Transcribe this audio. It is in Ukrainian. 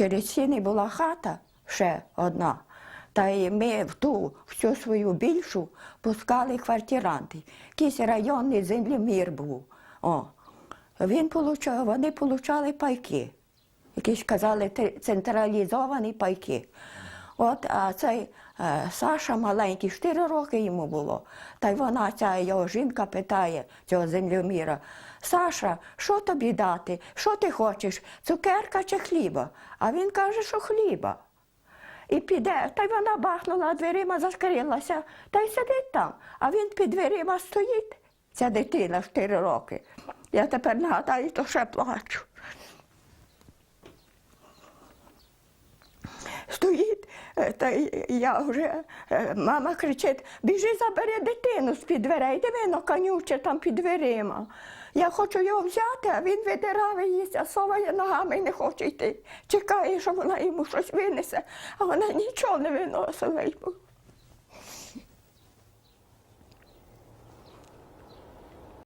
через сіни була хата ще одна. Та й ми в ту всю свою більшу пускали квартиранти. Якийсь районний землемір був. О. Він получав, вони получали пайки. Якісь казали централізовані пайки. От, а цей е, Саша маленький, 4 роки йому було. Та й вона, ця його жінка питає цього землеміра, Саша, що тобі дати? Що ти хочеш? Цукерка чи хліба? А він каже, що хліба. І піде, та й вона бахнула дверима, закрилася, та й сидить там. А він під дверима стоїть, ця дитина 4 роки. Я тепер нагадаю, то ще плачу. Стоїть, е, та я вже, е, мама кричить, біжи, забери дитину з-під дверей, диви, ну, конюче там під дверима. Я хочу його взяти, а він видирає її, соває ногами і не хоче йти. Чекає, що вона йому щось винесе, а вона нічого не виносила.